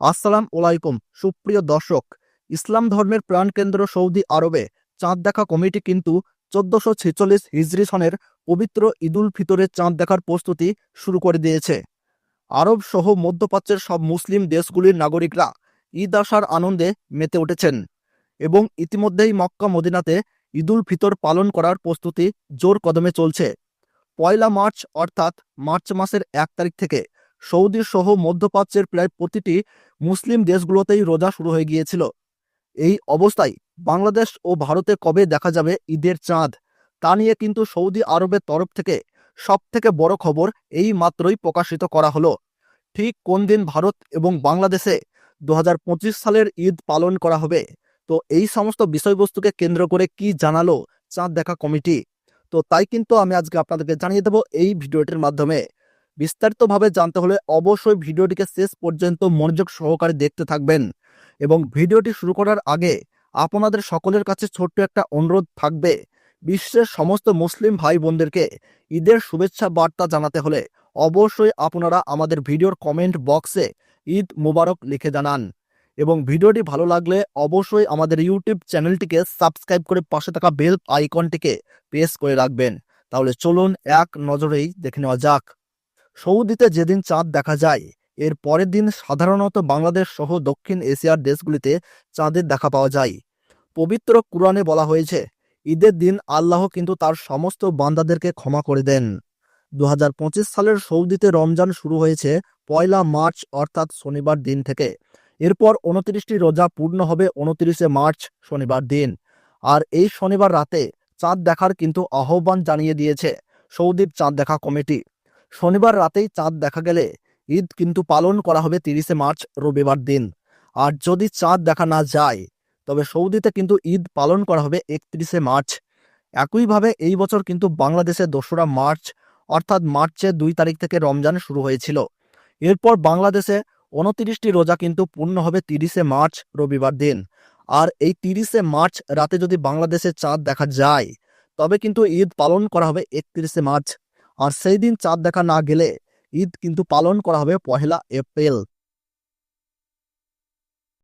আসসালাম ওলাইকুম সুপ্রিয় দর্শক। ইসলাম ধর্মের প্রাণকেন্দ্র সৌদি আরবে চাঁদ দেখা কমিটি কিন্তু চোদ্দশো ছেচল্লিশ হিজরি সনের পবিত্র ঈদুল ফিতরে চাঁদ দেখার প্রস্তুতি শুরু করে দিয়েছে। আরব সহ মধ্যপ্রাচ্যের সব মুসলিম দেশগুলির নাগরিকরা ঈদ আসার আনন্দে মেতে উঠেছেন এবং ইতিমধ্যেই মক্কা মদিনাতে ঈদুল ফিতর পালন করার প্রস্তুতি জোর কদমে চলছে। পয়লা মার্চ অর্থাৎ মার্চ মাসের এক তারিখ থেকে সৌদি সহ মধ্যপ্রাচ্যের প্রায় প্রতিটি মুসলিম দেশগুলোতেই রোজা শুরু হয়ে গিয়েছিল। এই অবস্থায় বাংলাদেশ ও ভারতে কবে দেখা যাবে ঈদের চাঁদ, তা নিয়ে কিন্তু সৌদি আরবের তরফ থেকে সব থেকে বড় খবর এই মাত্রই প্রকাশিত করা হলো। ঠিক কোন দিন ভারত এবং বাংলাদেশে দু হাজার পঁচিশ সালের ঈদ পালন করা হবে? তো এই সমস্ত বিষয়বস্তুকে কেন্দ্র করে কি জানালো চাঁদ দেখা কমিটি? তো তাই কিন্তু আমি আজকে আপনাদেরকে জানিয়ে দেবো এই ভিডিওটির মাধ্যমে। বিস্তারিতভাবে জানতে হলে অবশ্যই ভিডিওটিকে শেষ পর্যন্ত মনোযোগ সহকারে দেখতে থাকবেন। এবং ভিডিওটি শুরু করার আগে আপনাদের সকলের কাছে ছোট্ট একটা অনুরোধ থাকবে। বিশ্বের সমস্ত মুসলিম ভাই বোনদেরকে ঈদের শুভেচ্ছা বার্তা জানাতে হলে অবশ্যই আপনারা আমাদের ভিডিওর কমেন্ট বক্সে ঈদ মুবারক লিখে জানান। এবং ভিডিওটি ভালো লাগলে অবশ্যই আমাদের ইউটিউব চ্যানেলটিকে সাবস্ক্রাইব করে পাশে থাকা বেল আইকনটিকে প্রেস করে রাখবেন। তাহলে চলুন এক নজরেই দেখে নেওয়া যাক। সৌদিতে যেদিন চাঁদ দেখা যায়, এর পরের দিন সাধারণত বাংলাদেশ সহ দক্ষিণ এশিয়ার দেশগুলিতে চাঁদের দেখা পাওয়া যায়। পবিত্র কুরআনে বলা হয়েছে, ঈদের দিন আল্লাহ কিন্তু তার সমস্ত বান্দাদেরকে ক্ষমা করে দেন। দু হাজার পঁচিশ সালের সৌদিতে রমজান শুরু হয়েছে পয়লা মার্চ, অর্থাৎ শনিবার দিন থেকে। এরপর উনত্রিশটি রোজা পূর্ণ হবে উনত্রিশে মার্চ, শনিবার দিন। আর এই শনিবার রাতে চাঁদ দেখার কিন্তু আহ্বান জানিয়ে দিয়েছে সৌদির চাঁদ দেখা কমিটি। শনিবার রাতেই চাঁদ দেখা গেলে ঈদ কিন্তু পালন করা হবে তিরিশে মার্চ, রবিবার দিন। আর যদি চাঁদ দেখা না যায়, তবে সৌদিতে কিন্তু ঈদ পালন করা হবে একত্রিশে মার্চ। একইভাবে এই বছর কিন্তু বাংলাদেশে দোসরা মার্চ, অর্থাৎ মার্চের দুই তারিখ থেকে রমজান শুরু হয়েছিল। এরপর বাংলাদেশে উনতিরিশটি রোজা কিন্তু পূর্ণ হবে তিরিশে মার্চ, রবিবার দিন। আর এই তিরিশে মার্চ রাতে যদি বাংলাদেশে চাঁদ দেখা যায়, তবে কিন্তু ঈদ পালন করা হবে একত্রিশে মার্চ। আর সেই দিন চাঁদ দেখা না গেলে ঈদ কিন্তু পালন করা হবে পহেলা এপ্রিল।